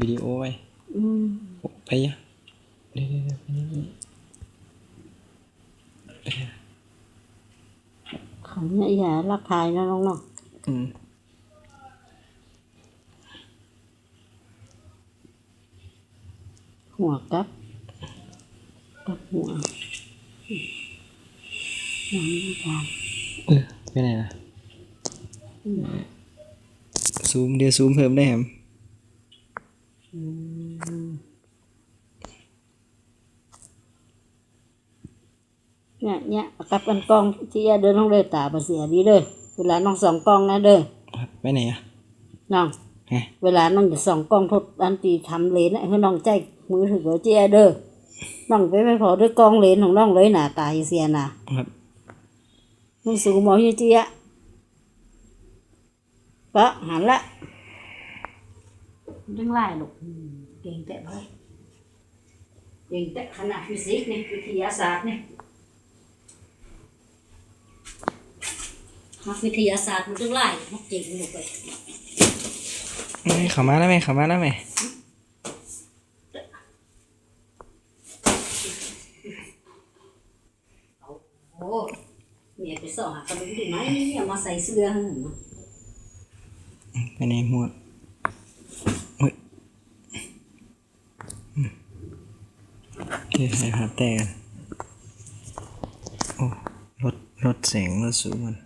วิดีโอไว้อืมโอ้ไปยะเดี๋ยวเดี๋ยวเดี๋ยวไปนี่ของเนี่ยอย่ารักทายนะน้องเนาะอืมหัวกับกับหัวอืมน้ำตาลเออไปไหนล่ะซูมเดี๋ยวซูมเพิ่มได้ครับ อืม เนี่ยเนี่ยกับกันกล้องที่อย่าเดินน้องเลยตาบ่เสียดีเลยเวลาน้องสองกล้องนะเด้อครับไปไหนอะน้องฮะเวลาน้องจะส่องกล้องทดอันตีทำเลนให้น้องใจมือถือเจียเด้อน้องไปไม่พอด้วยกล้องเลนของน้องเลยหน้าตาเสียน่ะครับมึงสูงหมอเฮียเจียปะหันละดึงไล่ลูกอืมเก่งแต่เลยเก่งแต่ขนาดฟิสิกส์นี่วิทยาศาสตร์นี่ นักวิทยาศาสตร์มันดึงไล่มันเก่งลูกเลยเอ้ยเข้ามาแล้วไหมเข้ามาแล้วไหมโอ้เนี่ยไปสอหาขนมที่ไหนเอามาใส่เสื้อให้หนูไปไหนหมวดเฮ้ยอืมเดี๋ยวให้ภาพแตกกันโอ้รถรถแสงรถสูงมัน